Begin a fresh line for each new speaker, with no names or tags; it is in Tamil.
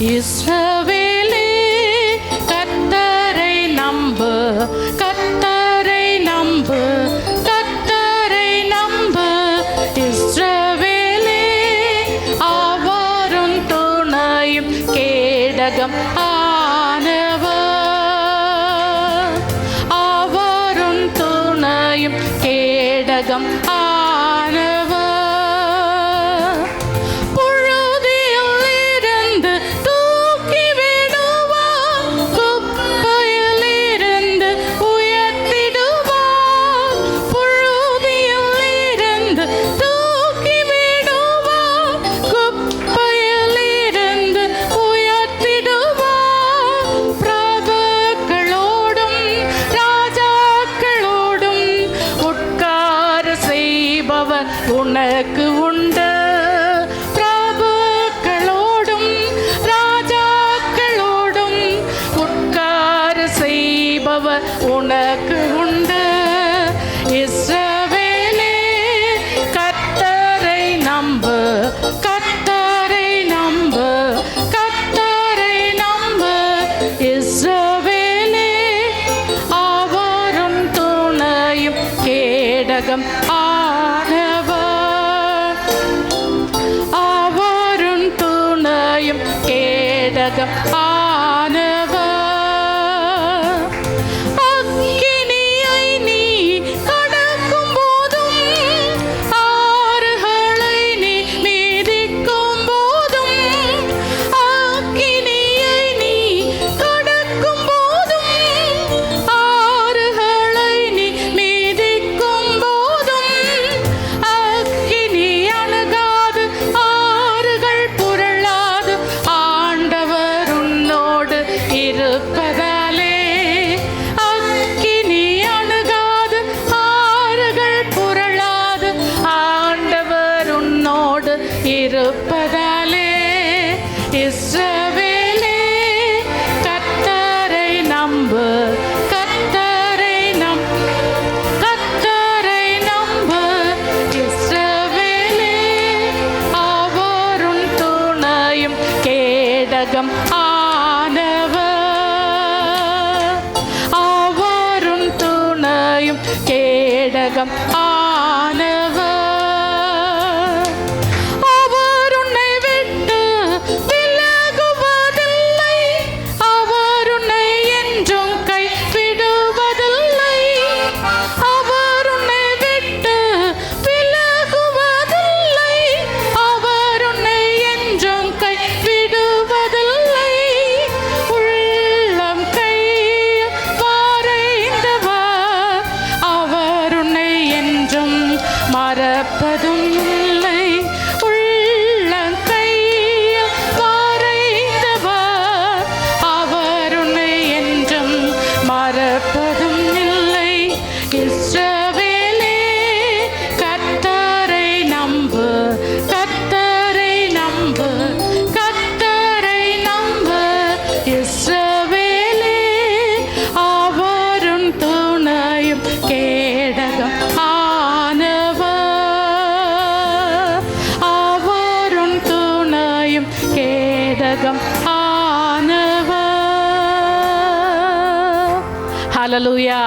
இஸ்ரவேலே கத்தரை நம்பு கத்தரை நம்பு கத்தரை நம்பு. இஸ்ரவேலே அவரும் துணையும் கேடகம் ஆனவர். அவரும் துணையும் கேடகம் ஆ எனக்கு உண்டு. பிரபுக்களோடும் ராஜாக்களோடும் உட்கார செய்பவர் உனக்கு உண்டு. இஸ்ரவேலே கத்தரை நம்பு கத்தரை நம்பு கத்தரை நம்பு. இஸ்ரவேலே ஆவாரும் துணையும் கேடகம் กับเขา പാരകം ആനവ്. ആവാറും തുണയും കേടകം ആ Hallelujah.